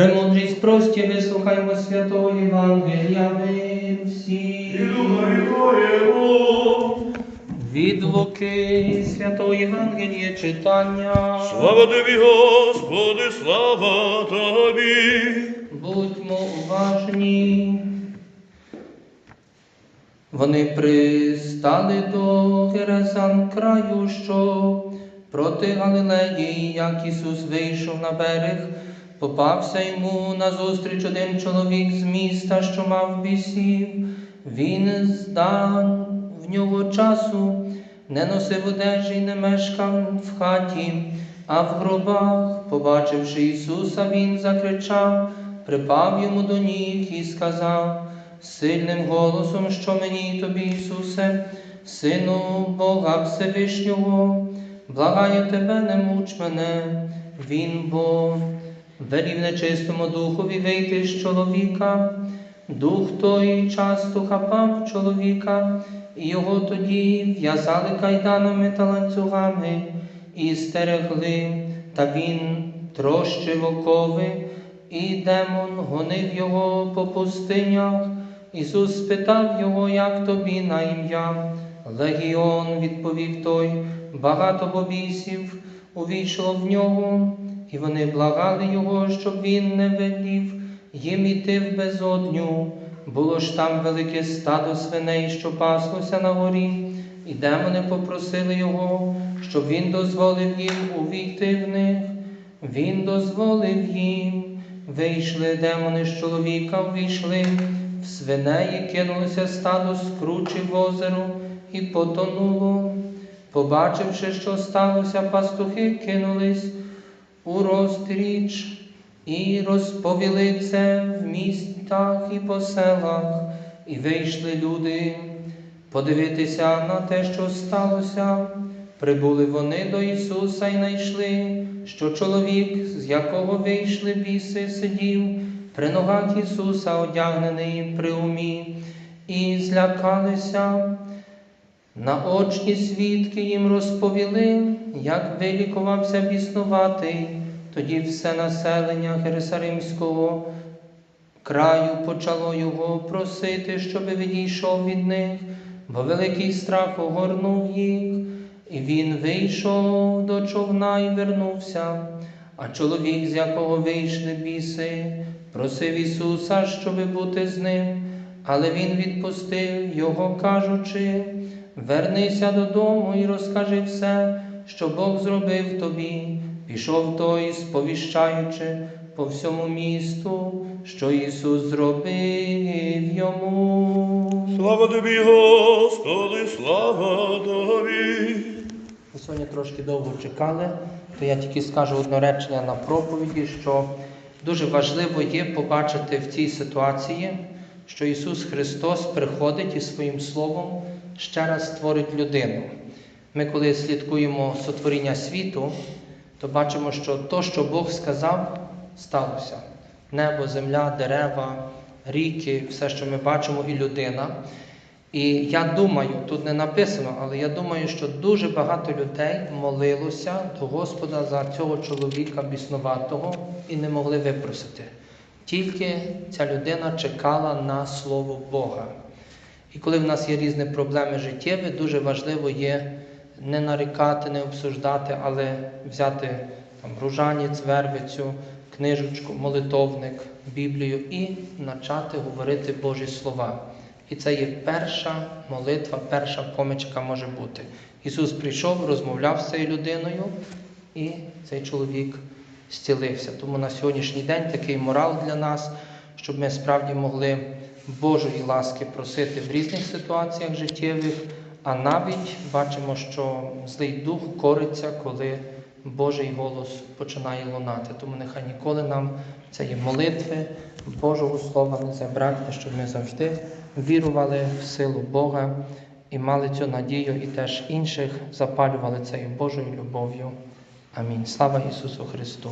Премудрість прості, вислухаймо святого Євангелія всі. Від Луки святого Євангелія читання. Слава тобі, Господи, слава тобі. Будьмо уважні. Вони пристали до Герезан краю, що проти Галилеї, як Ісус вийшов на берег, попався йому назустріч один чоловік з міста, що мав бісів. Він здав в нього часу, не носив одежі, не мешкав в хаті, а в гробах, побачивши Ісуса, Він закричав, припав йому до ніг і сказав сильним голосом, що мені тобі, Ісусе, Сину Бога Всевишнього, благаю тебе, не муч мене, Він бо велів нечистому духові вийти з чоловіка. Дух той часто хапав чоловіка, і його тоді в'язали кайданами та ланцюгами і стерегли, та він трощив окови, і демон гонив його по пустинях. Ісус спитав його, як тобі на ім'я. Легіон відповів той, багато бобісів увійшло в нього, і вони благали його, щоб він не велів їм іти в безодню. Було ж там велике стадо свиней, що паслося на горі, і демони попросили його, щоб він дозволив їм увійти в них. Він дозволив їм. Вийшли демони з чоловіка, увійшли в свинеї, кинулося стадо з кручі в озеро і потонуло. Побачивши, що сталося, пастухи кинулись у розтріч і розповіли це в містах і по селах, і вийшли люди подивитися на те, що сталося. Прибули вони до Ісуса і знайшли, що чоловік, з якого вийшли біси, сидів при ногах Ісуса, одягнений при умі, і злякалися. Наочні свідки їм розповіли, як вилікувався біснуватий. Тоді все населення Герасаримського краю почало його просити, щоб відійшов від них, бо великий страх огорнув їх, і він вийшов до човна і вернувся. А чоловік, з якого вийшли біси, просив Ісуса, щоби бути з ним, але Він відпустив його, кажучи, вернися додому і розкажи все, що Бог зробив тобі. Пішов той, сповіщаючи по всьому місту, що Ісус зробив йому. Слава тобі, Господи, слава тобі. Ми сьогодні трошки довго чекали, то я тільки скажу одне речення на проповіді, що дуже важливо є побачити в цій ситуації, що Ісус Христос приходить і своїм Словом ще раз створить людину. Ми, коли слідкуємо сотворіння світу, то бачимо, що то, що Бог сказав, сталося. Небо, земля, дерева, ріки, все, що ми бачимо, і людина. І я думаю, тут не написано, але я думаю, що дуже багато людей молилося до Господа за цього чоловіка біснуватого і не могли випросити. Тільки ця людина чекала на Слово Бога. І коли в нас є різні проблеми життєві, дуже важливо є не нарікати, не обсуждати, але взяти там ружанець, вервицю, книжечку, молитовник, Біблію і почати говорити Божі слова. І це є перша молитва, перша поміч, яка може бути. Ісус прийшов, розмовляв з цією людиною, і цей чоловік зцілився. Тому на сьогоднішній день такий морал для нас, щоб ми справді могли Божої ласки просити в різних ситуаціях життєвих, а навіть бачимо, що злий дух кориться, коли Божий голос починає лунати. Тому нехай ніколи нам цієї молитви, Божого Слова не забракне, щоб ми завжди вірували в силу Бога і мали цю надію, і теж інших запалювали цією Божою любов'ю. Амінь. Слава Ісусу Христу!